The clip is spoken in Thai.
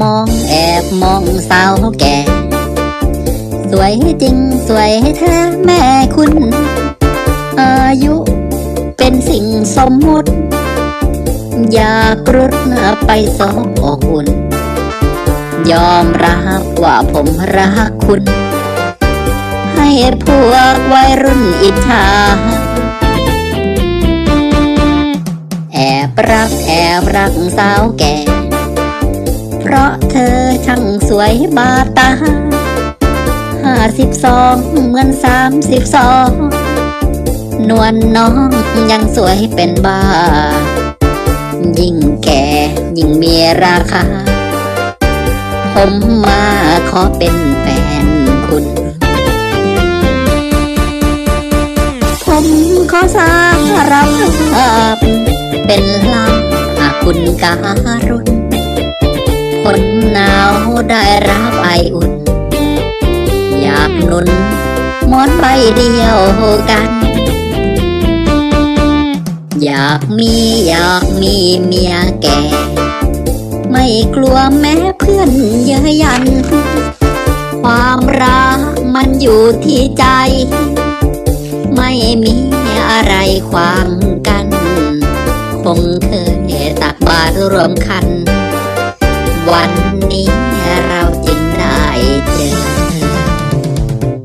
มองแอบมองสาวแก่ สวยจริงสวยแท้แม่คุณ อายุเป็นสิ่งสมมุติ อยากรุดไปสองอกอุ่นยอมรับว่าผมรักคุณ ให้พวกวัยรุ่นอิจฉาแอบรักแอบรักสาวแก่ ราะเธอช่างสวยบาตาห้าสิบสองเหมือนสามสิบสองนวลน้องยังสวยเป็นบ้า ยิ่งแก่ยิ่งมีราคา ผมมาขอเป็นแฟนคุณ ผมขอสารรับเป็นลาคุณการุณ นหนาวได้รับไออุ่น อยากนุนมอนใบเดียวกัน อยากมีอยากมีเมียแก่ ไม่กลัวแม้เพื่อนเย้ยยัน ความรักมันอยู่ที่ใจ ไม่มีอะไรขวางกัน คงเคยตักบาตรรวมคัน วัน